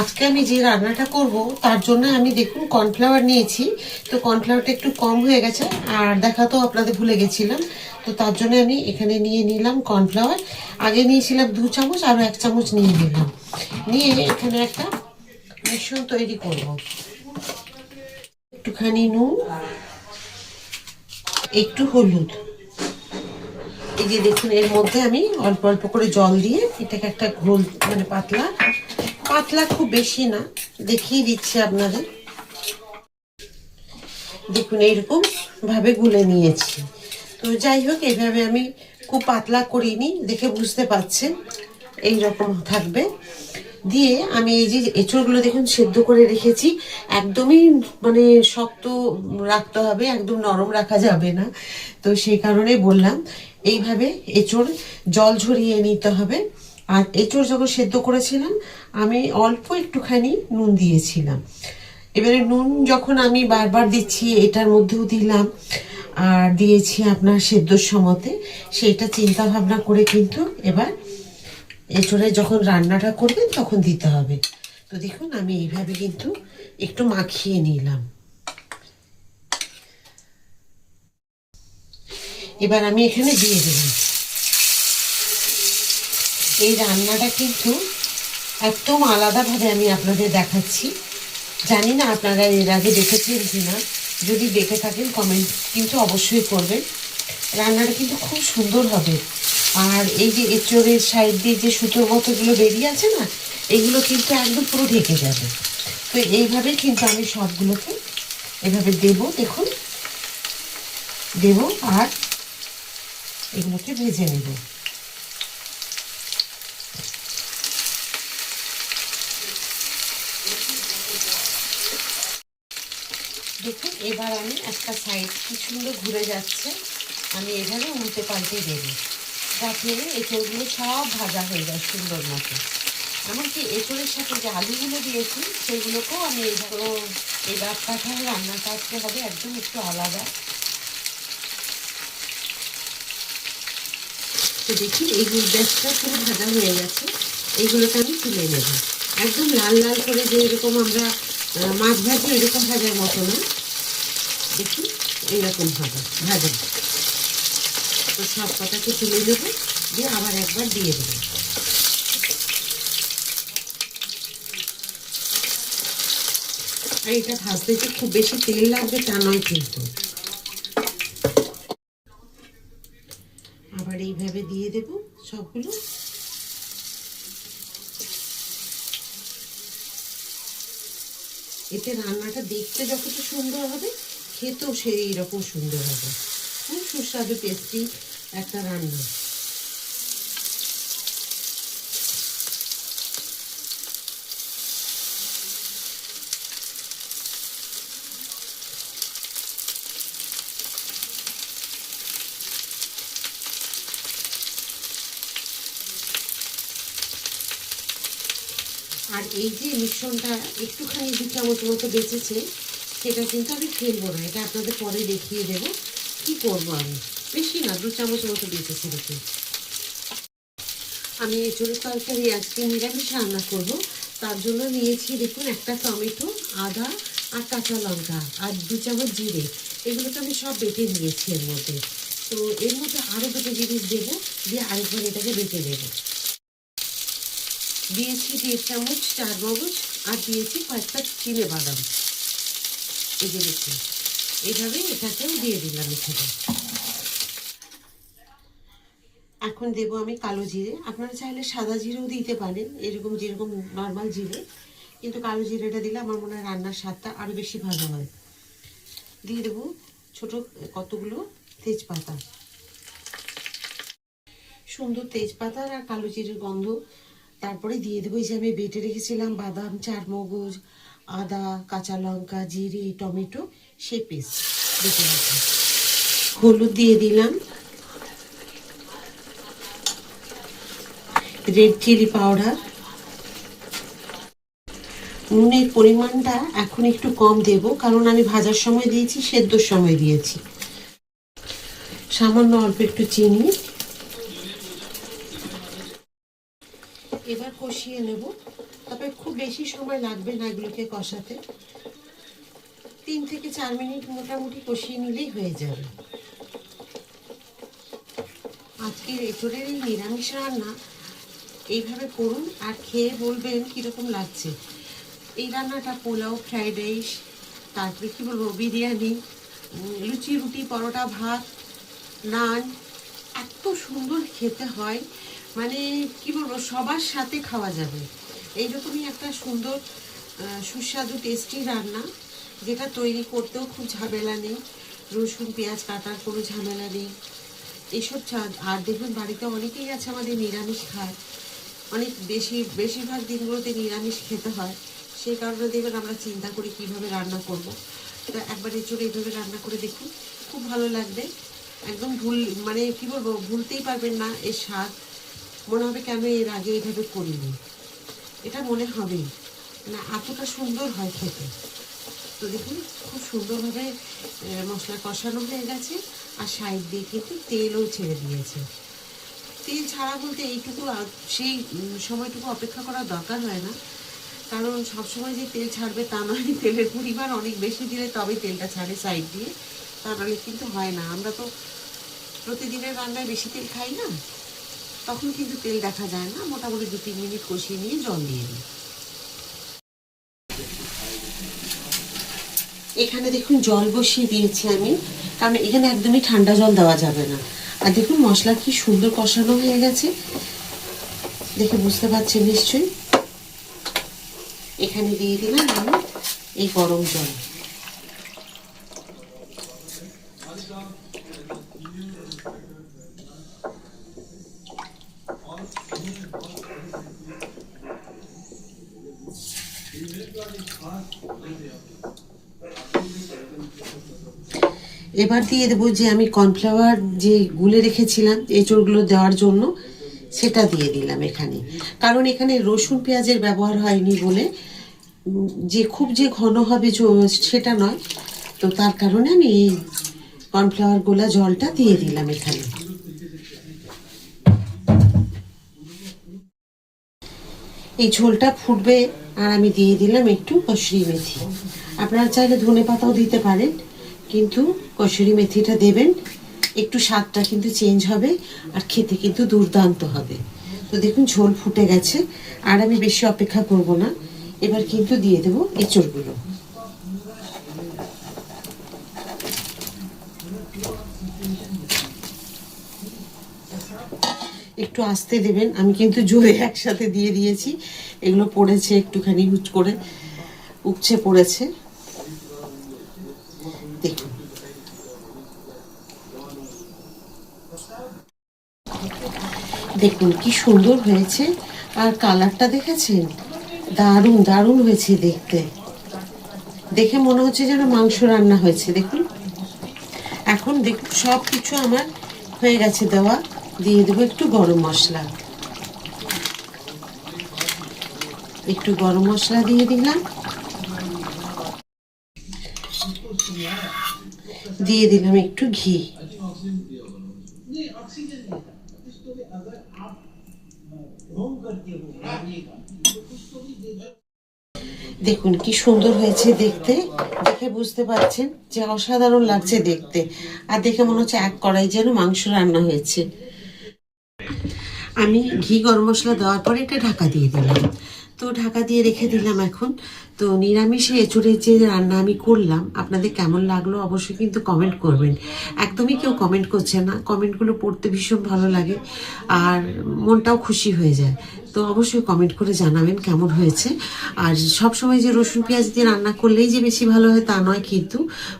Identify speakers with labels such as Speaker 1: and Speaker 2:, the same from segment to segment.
Speaker 1: আজকে আমি যে রান্নাটা করব, তার জন্য আমি দেখুন কর্নফ্লাওয়ার নিয়েছি। তো কর্নফ্লাওয়ারটা একটু কম হয়ে গেছে, আর দেখা তো আপনাদের ভুলে গেছিলাম। তো তার জন্য আমি এখানে নিয়ে নিলাম কর্নফ্লাওয়ার আগে নিয়েছিলাম দু চামচ আরও এক চামচ নিয়ে নিলাম। নিয়ে এখানে একটা মিশ্রণ তৈরি করব। একটুখানি নুন, একটু হলুদ। এই যে দেখুন, এর মধ্যে আমি অল্প অল্প করে জল দিয়ে এটাকে একটা ঘোল মানে পাতলা পাতলা খুব বেশি না, দেখিয়ে দিচ্ছি আপনাদের। দেখুন, এইরকম ভাবে গুলে নিয়েছি। তো যাই হোক এইভাবে আমি খুব পাতলা করিনি, দেখে বুঝতে পাচ্ছেন এই রকম থাকবে। দিয়ে আমি এই যে এঁচড়গুলো দেখুন, সেদ্ধ করে রেখেছি। একদমই মানে শক্ত রাখতে হবে, একদম নরম রাখা যাবে না। তো সেই কারণে বললাম, এইভাবে এঁচড় জল ঝরিয়ে নিতে হবে। আর এঁচড় যখন সেদ্ধ করেছিলাম, আমি অল্প একটুখানি নুন দিয়েছিলাম। এবারে নুন যখন আমি বারবার দিচ্ছি, এটার মধ্যেও দিলাম, আর দিয়েছি আপনার সেদ্ধর সময়তে, সেইটা চিন্তা ভাবনা করে কিন্তু এবার এঁচড়ে যখন রান্নাটা করবেন, তখন দিতে হবে। তো দেখুন, আমি এইভাবে কিন্তু একটু মাখিয়ে নিলাম। এবার আমি এখানে দিয়ে দিলাম। এই রান্নাটা কিন্তু একদম আলাদাভাবে আমি আপনাদের দেখাচ্ছি। জানি না আপনারা এর আগে দেখেছেন কি না যদি দেখে থাকেন কমেন্ট কিন্তু অবশ্যই করবেন। রান্নাটা কিন্তু খুব সুন্দর হবে। আর এই যে এঁচড়ের সাইড দিয়ে যে সুতোর মতোগুলো বেরিয়ে আছে না, এগুলো কিন্তু একদম পুরো ঢেকে যাবে। তো এইভাবে কিন্তু আমি সবগুলোকে এভাবে দেব, দেখুন। দেব আর এগুলোকে ভেজে নেব দেখুন এবার আমি একটা সাইড কি সুন্দর ঘুরে যাচ্ছে। আমি এভাবে উল্টে পাল্টে দেবো। যাতে এঁচড়গুলো সব ভাজা হয়ে যায় সুন্দর মতো। এমনকি এঁচড়ের সাথে যে আলুগুলো দিয়েছি, সেগুলোকেও আমি এইভাবে এই ডাব কাঠায় রান্নাটা আজকে হবে, একদম একটু আলাদা। তো দেখি এইগুলো ব্যাসটা পুরো ভাজা হয়ে গেছে। এইগুলোকে আমি তুলে নেব। একদম লাল লাল করে যে এরকম আমরা মাছ ভাজি এরকম ভাজার মতো না। দেখি, এইরকম হবে। ভাজা তো সব কটাকে তুলে দেবো, দিয়ে আবার একবার দিয়ে দেবো। আর ভাজতে যে খুব বেশি তেল লাগবে তা নয় কিন্তু। আবার এইভাবে দিয়ে দেব সবগুলো। এতে রান্নাটা দেখতে যতটা সুন্দর হবে খেতেও সেই রকম সুন্দর হবে। খুব সুস্বাদু টেস্টি একটা রান্না। আর এই যে মিশ্রণটা একটুখানি দু চামচ মতো বেঁচেছে সেটা কিন্তু আমি ফেলব না, এটা আপনাদের পরে দেখিয়ে দেবো। কি করব আমি? বেশি না, দু চামচ মতো বেঁচেছে দেখুন। আমি এঁচড়ের তরকারি আজকে নিরামিষ রান্না করব। তার জন্য নিয়েছি দেখুন একটা টমেটো, আদা আর কাঁচা লঙ্কা আর দু চামচ জিরে। এগুলো তো আমি সব বেটে নিয়েছি এর মধ্যে। তো এর মধ্যে আরও দুটো জিনিস দেবো, দিয়ে আরেকবার এটাকে বেটে দেবো দিয়েছি দেড় চামচ চার মগজ আর দিয়েছি কয়েকটা চিনে বাদাম। এই দেখুন এইভাবে এটাকেও দিয়ে দিলাম এখানে। এখন দেব আমি কালো জিরে। আপনারা চাইলে সাদা জিরেও দিতে পারেন, এরকম যেরকম নর্মাল জিরে। কিন্তু কালো জিরেটা দিলে আমার মনে হয় রান্নার স্বাদটা আরও বেশি ভালো হয়। দিয়ে দেবো ছোট কতগুলো তেজপাতা। সুন্দর তেজপাতা আর কালো জিরের গন্ধ। তারপরে দিয়ে দেবো এই যে আমি বেটে রেখেছিলাম বাদাম, চারমগজ আদা, কাঁচা লঙ্কা, জিরে, টমেটো, সে পেস্ট হলুদ দিয়ে দিলাম। রেড চিলি পাউডার নুনের পরিমাণটা এখন একটু কম দেব, কারণ আমি ভাজার সময় দিয়েছি, সেদ্ধর সময় দিয়েছি। সামান্য অল্প একটু চিনি। এবার কষিয়ে নেব। বেশি সময় লাগবে না এগুলোকে কষাতে। তিন থেকে চার মিনিট মোটামুটি কষিয়ে নিলেই হয়ে যাবে। আজকের এঁচড়ের এই নিরামিষ রান্না, এইভাবে করুন আর খেয়ে বলবেন কীরকম লাগছে। এই রান্নাটা পোলাও, ফ্রাইড রাইস, তারপরে কী বলব, বিরিয়ানি লুচি, রুটি, পরোটা, ভাত, নান, এত সুন্দর খেতে হয়। মানে কি বলব, সবার সাথে খাওয়া যাবে। এইরকমই একটা সুন্দর সুস্বাদু টেস্টি রান্না, যেটা তৈরি করতেও খুব ঝামেলা নেই। রসুন, পেঁয়াজ কাটার কোনো ঝামেলা নেই। এইসব আর দেখুন বাড়িতে অনেকেই আছে আমাদের নিরামিষ খায়। অনেক বেশি, বেশিরভাগ দিনগুলোতে নিরামিষ খেতে হয়। সেই কারণে দেখবেন আমরা চিন্তা করি কীভাবে রান্না করব। তো একবার এঁচড়ে এইভাবে রান্না করে দেখুন, খুব ভালো লাগবে। একদম ভুল মানে কি বলব, ভুলতেই পারবেন না এর স্বাদ। মনে হবে কেন এর আগে এইভাবে করিনি। এটা মনে হবেই না এতটা সুন্দর হয় খেতে। তো দেখুন, খুব সুন্দরভাবে মশলা কষানো হয়ে গেছে, আর সাইড দিয়ে কিন্তু তেলও ছেড়ে দিয়েছে। তেল ছাড়া বলতে এইটুকু সেই সময়টুকু অপেক্ষা করার দরকার হয় না। কারণ সবসময় যে তেল ছাড়বে তা নয়, তেলের পরিমাণ অনেক বেশি দিলে তবেই তেলটা ছাড়ে সাইড দিয়ে। তা নাহলে কিন্তু হয় না। আমরা তো প্রতিদিনের রান্নায় বেশি তেল খাই না। তখন কিন্তু তেল দেখা যায় না। মোটামুটি দু, তিন মিনিট কষিয়ে নিয়ে জল দিয়ে দিই। এখানে দেখুন জল বসিয়ে দিয়েছি আমি, কারণ এখানে একদমই ঠান্ডা জল দেওয়া যাবে না। আর দেখুন মশলা কি সুন্দর কষানো হয়ে গেছে। দেখে বুঝতে পারছেন নিশ্চয়ই? এখানে দিয়ে দিলাম আমি এই গরম জল। এবার দিয়ে দেবো যে আমি কর্নফ্লাওয়ার যে গুলে রেখেছিলাম এঁচড়গুলো দেওয়ার জন্য, সেটা দিয়ে দিলাম এখানে। কারণ এখানে রসুন পেঁয়াজের ব্যবহার হয়নি বলে যে খুব যে ঘন হবে সেটা নয়। তো তার কারণে আমি এই কর্নফ্লাওয়ার গোলা জলটা দিয়ে দিলাম এখানে। এই ঝোলটা ফুটবে আর আমি দিয়ে দিলাম একটু কসুরি মেথি। আপনারা চাইলে ধনে পাতাও দিতে পারেন, কিন্তু কসুরি মেথিটা দেবেন, একটু স্বাদটা কিন্তু চেঞ্জ হবে আর খেতে কিন্তু দুর্দান্ত হবে। তো দেখুন, ঝোল ফুটে গেছে, আর আমি বেশি অপেক্ষা করব না। এবার কিন্তু দিয়ে দেবো এঁচড়গুলো। একটু আস্তে দেবেন। আমি কিন্তু জোরে একসাথে দিয়ে দিয়েছি। এগুলো পড়েছে একটুখানি হুচ করে উপচে পড়েছে। দেখুন। দেখুন, কি সুন্দর হয়েছে। আর কালারটা দেখেছেন? দারুণ দারুণ হয়েছে দেখতে। দেখে মনে হচ্ছে যেন মাংস রান্না হয়েছে। দেখুন। এখন দেখুন সব কিছু আমার হয়ে গেছে দেওয়া। দিয়ে দেবো একটু গরম মশলা। একটু গরম মশলা দিয়ে দিলাম। দিয়ে দিলাম একটু ঘি। দেখুন কি সুন্দর হয়েছে দেখতে। দেখে বুঝতে পারছেন যে অসাধারণ লাগছে দেখতে। আর দেখে মনে হচ্ছে এক কড়াই যেন মাংস রান্না হয়েছে। আমি ঘি, গরম মশলা দেওয়ার পরে এটা ঢাকা দিয়ে দিলাম। তো ঢাকা দিয়ে রেখে দিলাম এখন। তো নিরামিষে এঁচুড়ের যে রান্না আমি করলাম, আপনাদের কেমন লাগল অবশ্যই কিন্তু কমেন্ট করবেন। একদমই কেউ কমেন্ট করছে না কমেন্টগুলো পড়তে ভীষণ ভালো লাগে আর মনটাও খুশি হয়ে যায়। তো অবশ্যই কমেন্ট করে জানাবেন কেমন হয়েছে। আর সব সময় যে রসুন পেঁয়াজ দিয়ে রান্না করলেই যে বেশি ভালো হয় তা নয় কিন্তু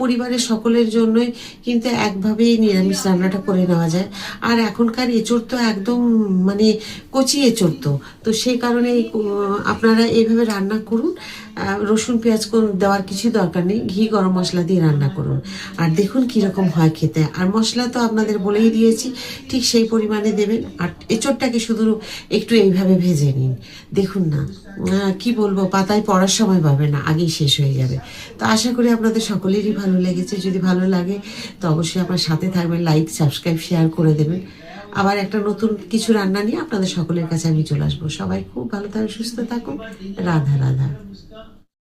Speaker 1: পরিবারের সকলের জন্যই কিন্তু একভাবেই নিরামিষ রান্নাটা করে নেওয়া যায়। আর এখনকার এঁচড় তো একদম মানে কচি এঁচড় তো তো সেই কারণে আপনারা এইভাবে রান্না করুন। রসুন, পেঁয়াজ দেওয়ার কিছু দরকার নেই। ঘি, গরম মশলা দিয়ে রান্না করুন। আর দেখুন কীরকম হয় খেতে। আর মশলা তো আপনাদের বলেই দিয়েছি, ঠিক সেই পরিমাণে দেবেন। আর এঁচড়টাকে শুধু একটু এইভাবে ভেজে নিন। দেখুন না কি বলব, পাতায় পড়ার সময় পাবে না, আগেই শেষ হয়ে যাবে। তো আশা করি আপনাদের সকলেরই ভালো লেগেছে। যদি ভালো লাগে, তো অবশ্যই আমার সাথে থাকবেন লাইক সাবস্ক্রাইব শেয়ার করে দেবেন। আবার একটা নতুন কিছু রান্না নিয়ে আপনাদের সকলের কাছে আমি চলে আসব। সবাই খুব ভালো থাকুন, সুস্থ থাকুন। রাধা রাধা।